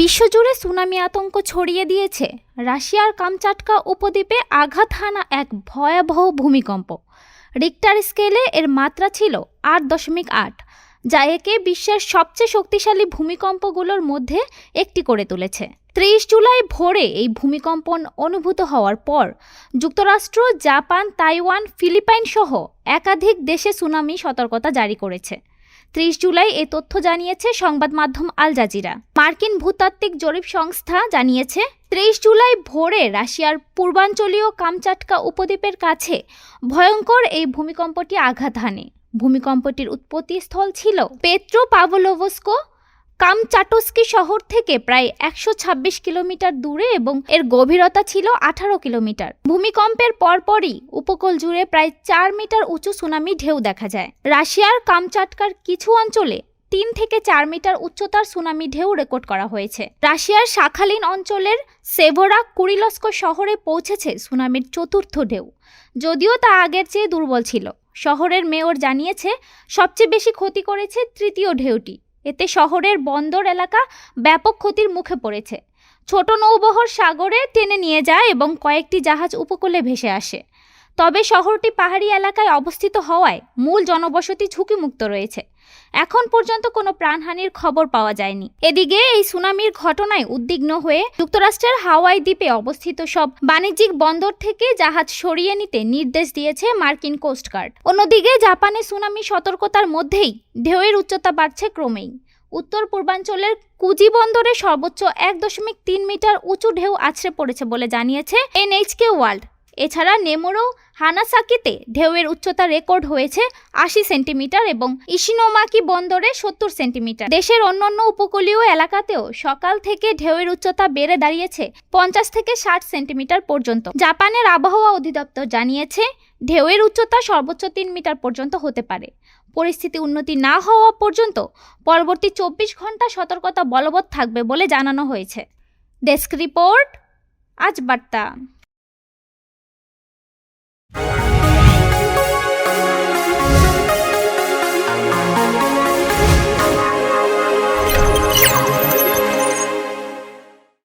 বিশ্বজুড়ে সুনামি আতঙ্ক ছড়িয়ে দিয়েছে। রাশিয়ার কামচাটকা উপদ্বীপে আঘাত হানা এক ভয়াবহ ভূমিকম্প। রিক্টার স্কেলে এর মাত্রা ছিল আট দশমিক আট, যা একে বিশ্বের সবচেয়ে শক্তিশালী ভূমিকম্পগুলোর মধ্যে একটি করে তুলেছে। ত্রিশ জুলাই ভোরে এই ভূমিকম্পন অনুভূত হওয়ার পর, যুক্তরাষ্ট্র, জাপান, তাইওয়ান ফিলিপাইন সহ একাধিক দেশে সুনামি সতর্কতা জারি করেছে। ত্রিশ জুলাই এ তথ্য জানিয়েছে সংবাদ মাধ্যম আল জাজিরা। মার্কিন ভূতাত্ত্বিক জরিপ সংস্থা জানিয়েছে, ত্রিশ জুলাই ভোরে রাশিয়ার পূর্বাঞ্চলীয় কামচাটকা উপদ্বীপের কাছে ভয়ঙ্কর এই ভূমিকম্পটি আঘাত হানে। ভূমিকম্পটির উৎপত্তিস্থল ছিল পেত্রো পাভলোভস্কো কামচাটস্কি শহর থেকে প্রায় একশো ছাব্বিশ কিলোমিটার দূরে এবং এর গভীরতা ছিল আঠারো কিলোমিটার। ভূমিকম্পের পরপরই উপকূল জুড়ে প্রায় চার মিটার উঁচু সুনামি ঢেউ দেখা যায়। রাশিয়ার কামচাটকার কিছু অঞ্চলে তিন থেকে চার মিটার উচ্চতার সুনামি ঢেউ রেকর্ড করা হয়েছে। রাশিয়ার শাখালিন অঞ্চলের সেভোরা কুরিলস্কো শহরে পৌঁছেছে সুনামির চতুর্থ ঢেউ। যদিও তা আগের চেয়ে দুর্বল ছিল। শহরের মেয়র জানিয়েছে, সবচেয়ে বেশি ক্ষতি করেছে তৃতীয় ঢেউটি। এতে শহরের বন্দর এলাকা ব্যাপক ক্ষতির মুখে পড়েছে। ছোট নৌবহর সাগরে টেনে নিয়ে যায় এবং কয়েকটি জাহাজ উপকূলে ভেসে আসে। তবে শহরটি পাহাড়ি এলাকায় অবস্থিত হওয়ায় মূল জনবসতি ঝুঁকিমুক্ত রয়েছে। এখন পর্যন্ত কোনো প্রাণহানির খবর পাওয়া যায়নি। এদিকে এই সুনামির ঘটনায় উদ্বিগ্ন হয়ে যুক্তরাষ্ট্রের হাওয়াই দ্বীপে অবস্থিত সব বাণিজ্যিক বন্দর থেকে জাহাজ সরিয়ে নিতে নির্দেশ দিয়েছে মার্কিন কোস্টগার্ড অন্যদিকে জাপানে সুনামি সতর্কতার মধ্যেই ঢেউয়ের উচ্চতা বাড়ছে ক্রমেই। উত্তর পূর্বাঞ্চলের কুজি বন্দরে সর্বোচ্চ এক দশমিক তিন মিটার উঁচু ঢেউ আছড়ে পড়েছে বলে জানিয়েছে এনএইচকে ওয়ার্ল্ড। এছাড়া নেমোরো হানাসাকিতে ঢেউয়ের উচ্চতা রেকর্ড হয়েছে আশি সেন্টিমিটার এবং ইশিনোমাকি বন্দরে সত্তর সেন্টিমিটার। দেশের অন্যান্য উপকূলীয় এলাকাতেও সকাল থেকে ঢেউয়ের উচ্চতা বেড়ে দাঁড়িয়েছে পঞ্চাশ থেকে ষাট সেন্টিমিটার পর্যন্ত। জাপানের আবহাওয়া অধিদপ্তর জানিয়েছে, ঢেউয়ের উচ্চতা সর্বোচ্চ তিন মিটার পর্যন্ত হতে পারে। পরিস্থিতি উন্নতি না হওয়া পর্যন্ত পরবর্তী চব্বিশ ঘণ্টা সতর্কতা বলবৎ থাকবে বলে জানানো হয়েছে। ডেস্ক রিপোর্ট, আজ বার্তা।